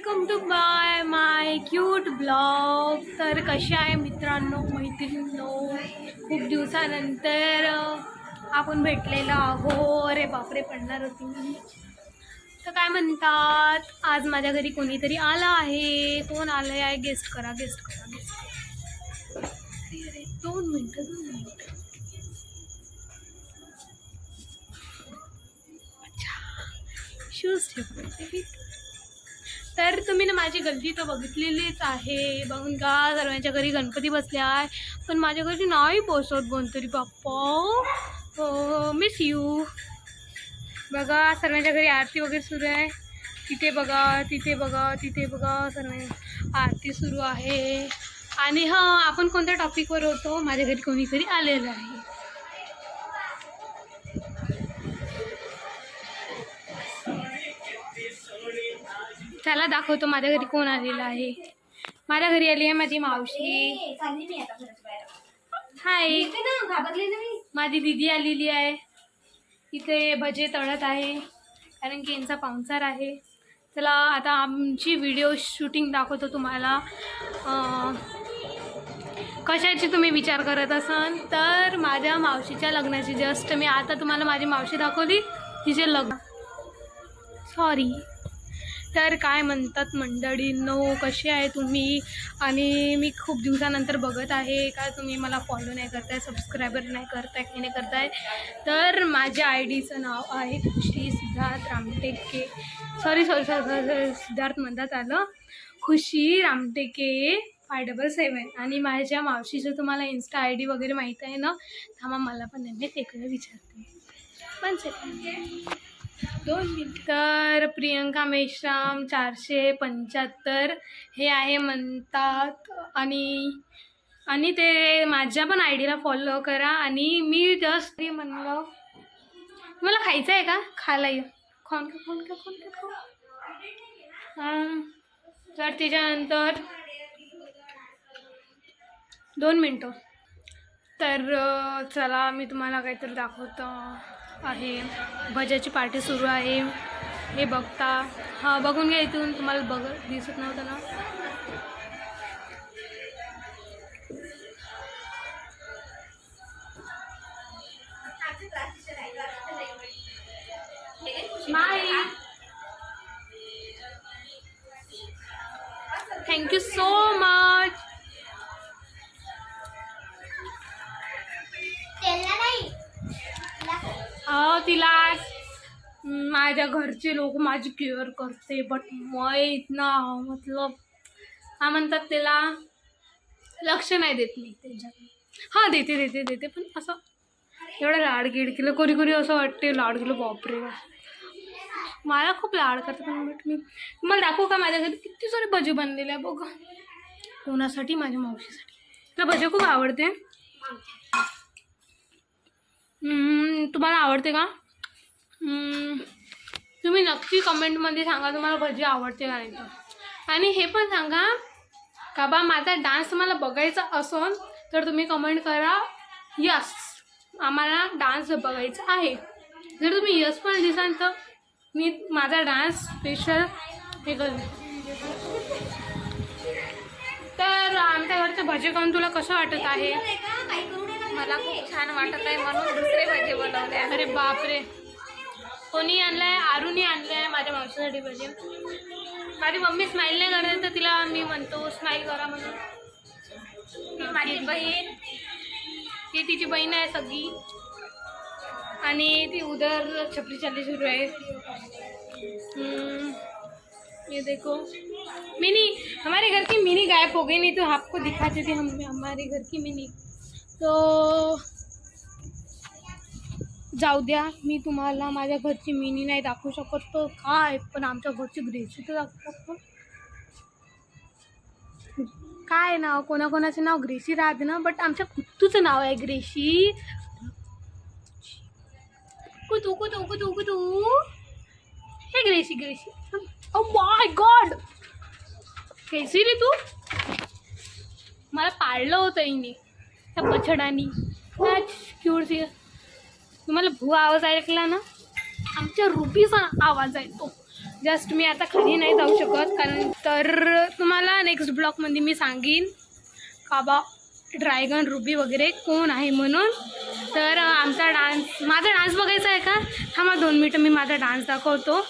Welcome to by my cute blog तर कसे आहे मित्रांनो मैत्रिणींनो? खूप दिवसानंतर आपण भेटलेलो आहो अरे बापरे पडणार होती मी. तर काय म्हणतात आज माझ्या घरी कोणीतरी आलं आहे. कोण आलं आहे? गेस्ट करा गेस्ट करा गेस्ट करा. अरे अरे दोन मिनटं दोन मिनटं. अच्छा. शूज ठेवते. तर तुम्ही ना माझी गल्ली तर बघितलेलीच आहे. बघून का सर्वांच्या घरी गणपती बसले आहे. पण माझ्या घरी नाही पोचवत कोणतरी बाप्पा. हो, हो, मिस यू बघा सर्वांच्या घरी आरती वगैरे सुरू आहे. तिथे बघा तिथे बघा तिथे बघा सर्व आरती सुरू आहे. आणि हां आपण कोणत्या टॉपिकवर होतो? माझ्या घरी कोणीतरी आलेलं आहे. त्याला दाखवतो माझ्या घरी कोण आलेलं आहे. माझ्या घरी आली आहे माझी मावशी. हाय माझी दिदी आलेली आहे. इथे भजे तळत आहे कारण की यांचा पाहुणचार आहे. चला आता आमची व्हिडिओ शूटिंग दाखवतो तुम्हाला. कशाची तुम्ही विचार करत असाल तर माझ्या मावशीच्या लग्नाची. जस्ट मी आता तुम्हाला माझी मावशी दाखवली तिचे लग्न. सॉरी तर काय म्हणतात मंडळींनो कसे आहे तुम्ही? आणि मी खूप दिवसानंतर बघत आहे का तुम्ही मला फॉलो नाही करताय सबस्क्रायबर नाही करताय की नाही करताय? तर माझ्या आय डीचं नाव आहे Khushi Siddharth Ramteke. Sorry sorry sorry sorry Siddharth म्हणतात आलं Khushi Ramteke five double seven आणि माझ्या मावशीचं तुम्हाला इन्स्टा आय डी वगैरे माहीत आहे ना? थांबा मला पण नाही तिकडे विचारते. पण सेकंड दोन मिनिट. तर प्रियंका मेश्राम चारशे पंच्याहत्तर. हे आहे म्हणतात आणि आणि ते माझ्या पण आय डीला फॉलो करा. आणि मी जस्ट ते म्हणलं मला खायचं आहे का? खायला ये. खाऊन का खाऊन का खाऊन का खाऊ तर त्याच्यानंतर दोन मिनटं. तर चला मी तुम्हाला काहीतरी दाखवतो. आहे. भज्याची पार्टी सुरू आहे. हे बघता. हां बघून घ्या इथून. तुम्हाला बघ दिसत नव्हतं ना? थँक्यू सो मच तिला माझ्या घरचे लोक माझी केअर करते बट माहीत ना मतलब हा म्हणतात त्याला, लक्ष नाही देत मी त्याच्यात हाँ, देते देते देते, पण असं एवढं लाड गिड केलं, कोणी कोणी असं वाटते, लाड केलं, बापरे. मला खूप लाड करते पण बट मी तुम्हाला दाखवू का माझ्या घरी किती सारे भजे बनलेले आहे बघा. कोणासाठी? माझ्या मावशीसाठी. भजे खूप आवडते? तुम्हाला आवडते का? तुम्ही नक्की कमेंटमध्ये सांगा तुम्हाला भजी आवडते का नाही. तर आणि हे पण सांगा का बा माझा डान्स तुम्हाला बघायचा असेल तर तुम्ही कमेंट करा यस आम्हाला डान्स बघायचा आहे. जर तुम्ही यस पण दिसाल तर मी माझा डान्स स्पेशल हे करते तर आमच्या घरचं भजे खाऊन तुला कसं वाटत आहे? मला खूप छान वाटत आहे म्हणून दुसरे भजे बनवले. अरे बापरे. कोणी आणलाय? आरुनी आणलाय माझ्या मावशीसाठी भजे. माझी मम्मी स्माईल नाही करत तर तिला मी म्हणतो स्माईल करा म्हणून. माझी बहीण. ती तिची बहीण आहे सगळी. आणि ती उधर छपरी चाली सुरू आहे. हम्म, ये देखो. मिनी हमारे घर की मिनी गायब हो गई नहीं तो आपको दिखाते थे हम हमारे घर की मिनी. तर जाऊ द्या मी तुम्हाला माझ्या घरची मिनी नाही दाखवू शकत तर काय? पण आमच्या घरची ग्रेसी तर दाखवू शकतो. काय नाव? कोणाकोणाचं नाव? ग्रेसी राहते ना बट आमच्या कुत्तूचं नाव आहे ग्रेशी कुतू कुतू कुतू कुतू. Hey Gracie Gracie. Oh my god Gracie रे तू? मला पाळलं होतं हिने. त्या बछडानी क्यूट सी. तुम्हाला भुवा आवाज ऐकला ना? आमच्या रुपीचा आवाज आहे तो जस्ट मी आता खाली नाही जाऊ शकत कारण तर तुम्हाला नेक्स्ट ब्लॉकमध्ये मी सांगेन का बा ड्रॅगन रुबी वगैरे कोण आहे म्हणून. तर आमचा डान्स माझा डान्स बघायचा आहे का? थांबा दोन मिनटं मी माझा डान्स दाखवतो.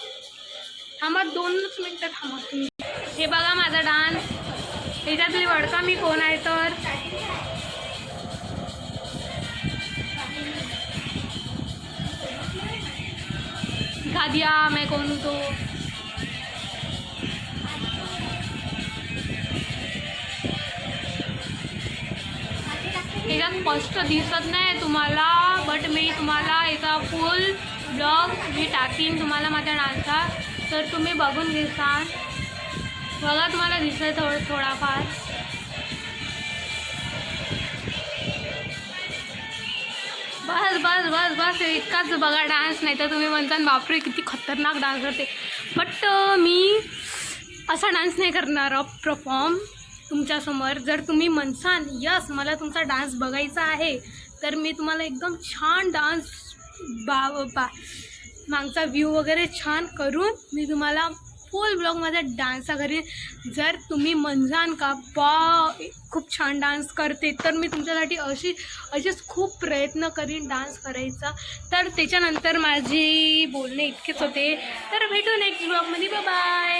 थांबा दोनच मिनटं थांबा तुम्ही. हे बघा माझा डान्स. ह्याच्यातली वडका मी कोण आहे तर? दिखा दिया मैं कौन हूँ तो। याच्यात स्पष्ट दिसत नाही तुम्हाला बट मी तुम्हाला याचा फुल ब्लॉग मी टाकीन तुम्हाला माझ्या डान्सचा तर तुम्ही बघून घेसान बघा तुम्हाला दिसेल थोडं थोडाफार. बस बस बस बस इतकाच बघा डान्स नाही तर तुम्ही म्हणता बापरे किती खतरनाक डान्स करते. बट मी असा डान्स नाही करणार परफॉर्म तुमच्यासमोर जर तुम्ही म्हणसान यस मला तुमचा डान्स बघायचा आहे तर मी तुम्हाला एकदम छान डान्स बा बा मागचा व्ह्यू वगैरे छान करून मी तुम्हाला फुल ब्लॉगमध्ये डान्सचा घरी. जर तुम्ही म्हणजान का बा खूप छान डान्स करते तर मी तुमच्यासाठी अशी असेच खूप प्रयत्न करीन डान्स करायचा. तर त्याच्यानंतर माझी बोलणे इतकेच होते. तर भेटू नेक्स्ट ब्लॉगमध्ये बाय